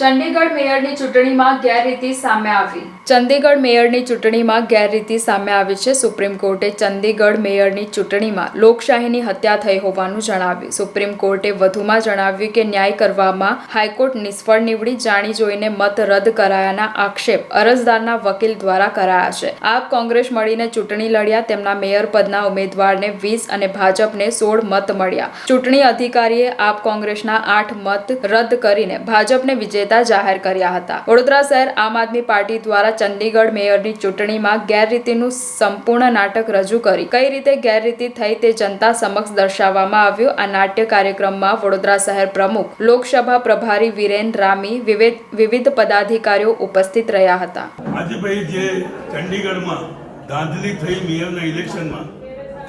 ચંડીગઢ મેયરની ચૂંટણીમાં ગેરરીતિ સામે આવી. ચંદીગઢ મેયરની ચૂંટણીમાં ગેરરીતિ સામે આવી છે. સુપ્રીમ કોર્ટે ચંદીગઢ મેયરની ચૂંટણીમાં લોકશાહીની હત્યા થઈ હોવાનું જણાવ્યું. સુપ્રીમ કોર્ટે વધુમાં જણાવ્યું કે ન્યાય કરવામાં હાઈકોર્ટ નિષ્ફળ નીવડી જાણી જોઈને મત રદ કરાયાના આક્ષેપ અરજદારના વકીલ દ્વારા કરાયા છે. આપ કોંગ્રેસ મળીને ચૂંટણી લડ્યા, તેમના મેયર પદના ઉમેદવારને વીસ અને ભાજપને સોળ મત મળ્યા. ચૂંટણી અધિકારીએ આપ કોંગ્રેસના આઠ મત રદ કરીને ભાજપને વિજેતા જાહેર કર્યા હતા. વડોદરા શહેર આમ આદમી પાર્ટી દ્વારા ચંદીગઢ મેયરની ચૂંટણીમાં ગેરરીતિનું સંપૂર્ણ નાટક રજૂ કરી. કઈ રીતે ગેરરીતિ થઈ તે જનતા સમક્ષ દર્શાવવામાં આવ્યું. આ નાટ્ય કાર્યક્રમમાં વડોદરા શહેર પ્રમુખ, લોકસભા પ્રભારી વિરેન રામી વિવિધ વિવિધ પદાધિકારીઓ ઉપસ્થિત રહ્યા હતા. આજે ભાઈ જે ચંડીગઢમાં ધાંધલી થઈ મેયરના ઇલેક્શનમાં,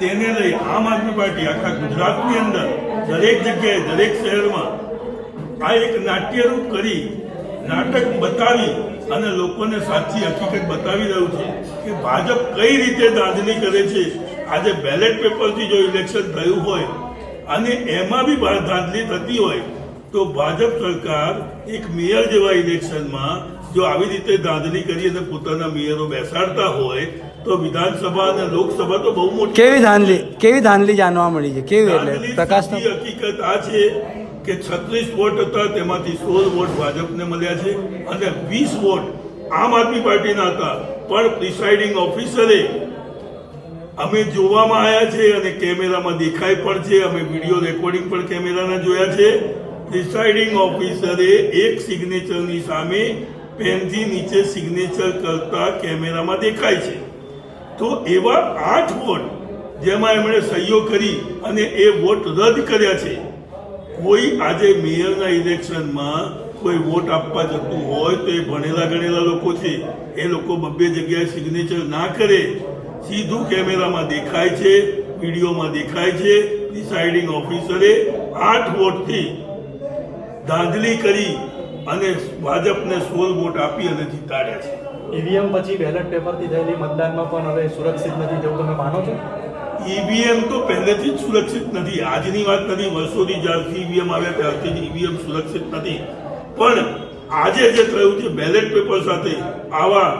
તેને લઈ આમ આદમી પાર્ટી આખા ગુજરાતની અંદર, દરેક જગ્યાએ, દરેક શહેરમાં આ એક નાટ્યરૂપ કરી નાટક બતાવી અને લોકોને સાચી હકીકત બતાવી રહ્યું છે કે ભાજપ કઈ રીતે દાદની કરે છે. આજે બેલેટ પેપરથી જો ઇલેક્શન થયું હોય અને એમાં બી ધાંધલી થતી હોય તો ભાજપ સરકાર એક મેયર જેવા ઇલેક્શનમાં જો આવી રીતે ધાંધલી કરી અને પોતાના મેયરો બેસાડતા હોય તો વિધાનસભા અને લોકસભા તો બહુ મોટી કેવી ધાંધલી કેવી ધાંધલી જાણવા મળી છે? કેવી એટલે પ્રકાશ હકીકત આ છે કે છત્રીસ વોટ હતા તેમાંથી સોળ વોટ ભાજપને મળ્યા છે અને વીસ વોટ આમ આદમી પાર્ટીના હતા. પણ પ્રિસાઇડિંગ ઓફિસરે અમે જોવામાં આવ્યા છે અને કેમેરામાં દેખાય પણ છે. અમે વીડિયો રેકોર્ડિંગ પણ કેમેરાના જોયા છે. પ્રિસાઇડિંગ ઓફિસરે એક સિગ્નેચરની સામે પેનથી નીચે સિગ્નેચર કરતા કેમેરામાં દેખાય છે. તો એવા આઠ વોટ જેમાં એમણે સહીઓ કરી અને એ વોટ રદ કર્યા છે. કોઈ આજે મેયરના ઇલેક્શનમાં કોઈ વોટ આપવા જતું હોય તો એ ભણેલા ગણેલા લોકો છે. એ લોકો બબ્બે જગ્યાએ સિગ્નેચર ના કરે. સીધું કેમેરામાં દેખાય છે, વિડીયોમાં દેખાય છે ડિસાઇડિંગ ઓફિસરે આઠ વોટથી ધાંધલી કરી અને ભાજપને સોળ વોટ આપી અને જીતાડ્યા છે. ઈવીએમ પછી બેલેટ પેપરથી થયેલી મતદાનમાં પણ હવે સુરક્ષિત નથી તેવું તમે માનો છો? ઈવીએમ તો પહેલેથી જ સુરક્ષિત નથી. આજની વાત નથી. વર્ષોથી જ્યારથી ઈવીએમ આવ્યા ત્યારથી જ ઈવીએમ સુરક્ષિત નથી. પણ આજે જે થયું છે, બેલેટ પેપર સાથે આવા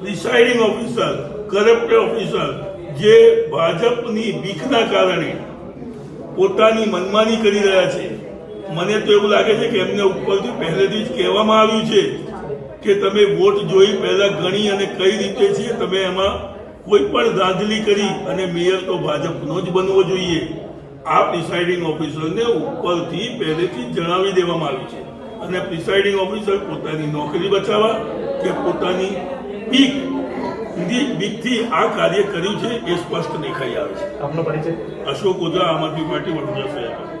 પ્રિસાઇડિંગ ઓફિસર, કરપ્ટ ઓફિસર, જે ભાજપની બીકના કારણે પોતાની મનમાની કરી રહ્યા છે, મને તો એવું લાગે છે કે એમને ઉપરથી પહેલેથી જ કહેવામાં આવ્યું છે કે તમે વોટ જોઈ પહેલા ગણી અને કઈ રીતે છે તમે એમાં કોઈ પણ ધાંધલી કરી અને મેયર તો ભાજપનો જ બનવો જોઈએ. આ પ્રિસાઇડિંગ ઓફિસરને ઉપરથી પહેલેથી જણાવી દેવામાં આવ્યું છે. અને પ્રિસાઇડિંગ ઓફિસર પોતાની નોકરી બચાવવા કે પોતાની બીક બીકથી આ કાર્ય કર્યું છે એ સ્પષ્ટ દેખાઈ આવે છે. આપનો પરિચય? અશોક ઓઝા આમ આદમી પાર્ટી વડોદરા શહેર.